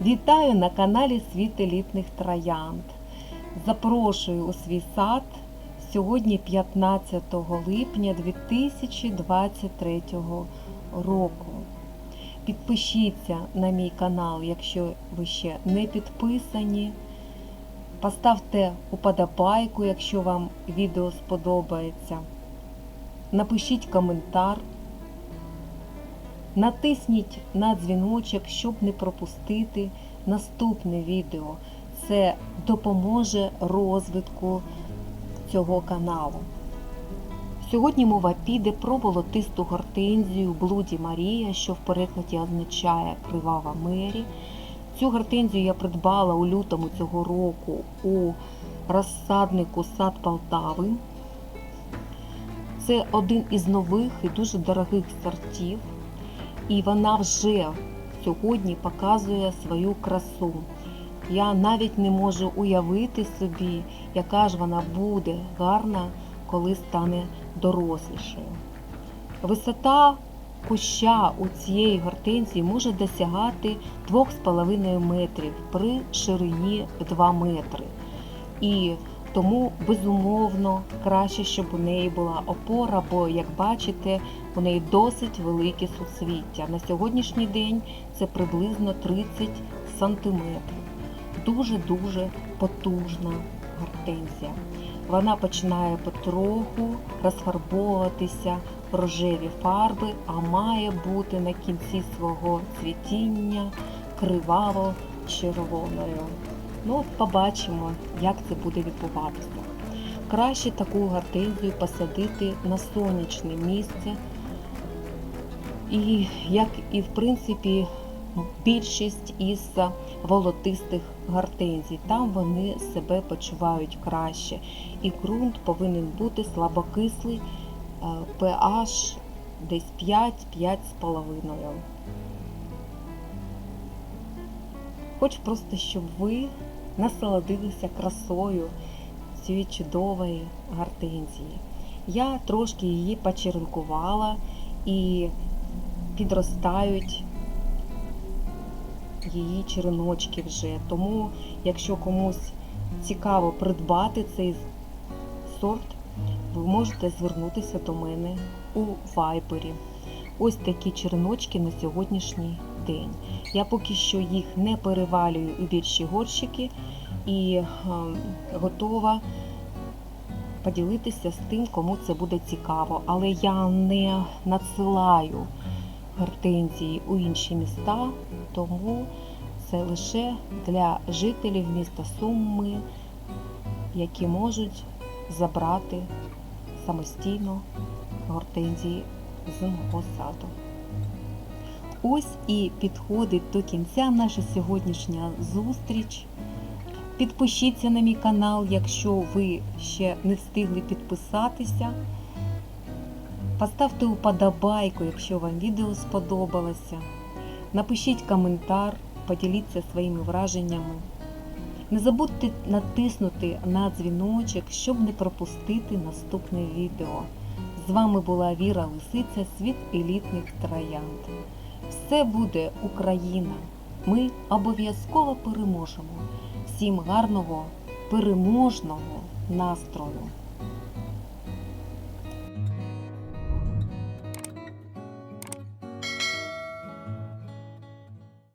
Вітаю на каналі Світ елітних троянд. Запрошую у свій сад сьогодні 15 липня 2023 року. Підпишіться на мій канал, якщо ви ще не підписані. Поставте уподобайку, якщо вам відео сподобається. Напишіть коментар. Натисніть на дзвіночок, щоб не пропустити наступне відео. Це допоможе розвитку цього каналу. Сьогодні мова піде про волотисту гортензію Блуді Марія, що в перекладі означає Кривава Мері. Цю гортензію я придбала у лютому цього року у розсаднику сад Полтави. Це один із нових і дуже дорогих сортів. І вона вже сьогодні показує свою красу. Я навіть не можу уявити собі, яка ж вона буде гарна, коли стане дорослішою. Висота куща у цієї гортензії може досягати 2,5 метрів при ширині 2 метри. І тому, безумовно, краще, щоб у неї була опора, бо, як бачите, у неї досить велике суцвіття. На сьогоднішній день це приблизно 30 сантиметрів. Дуже-дуже потужна гортензія. Вона починає потроху розфарбовуватися в рожеві фарби, а має бути на кінці свого цвітіння криваво-червоною. Ну, побачимо, як це буде відбуватися. Краще таку гортензію посадити на сонячне місце. І як і в принципі більшість із волотистих гортензій. Там вони себе почувають краще. І ґрунт повинен бути слабокислий, е, pH десь 5-5,5. Хочу просто, щоб ви насолодилися красою цієї чудової гортензії. Я трошки її почеренкувала і підростають її череночки вже. Тому, якщо комусь цікаво придбати цей сорт, ви можете звернутися до мене у вайбері. Ось такі череночки на сьогоднішній день. Я поки що їх не перевалюю у більші горщики і е, готова поділитися з тим, кому це буде цікаво. Але я не надсилаю гортензії у інші міста, тому це лише для жителів міста Сумми, які можуть забрати самостійно гортензії з мого саду. Ось і підходить до кінця наша сьогоднішня зустріч. Підпишіться на мій канал, якщо ви ще не встигли підписатися. Поставте уподобайку, якщо вам відео сподобалося. Напишіть коментар, поділіться своїми враженнями. Не забудьте натиснути на дзвіночок, щоб не пропустити наступне відео. З вами була Віра Лисиця, світ елітних троянд. Все буде Україна! Ми обов'язково переможемо. Всім гарного, переможного настрою!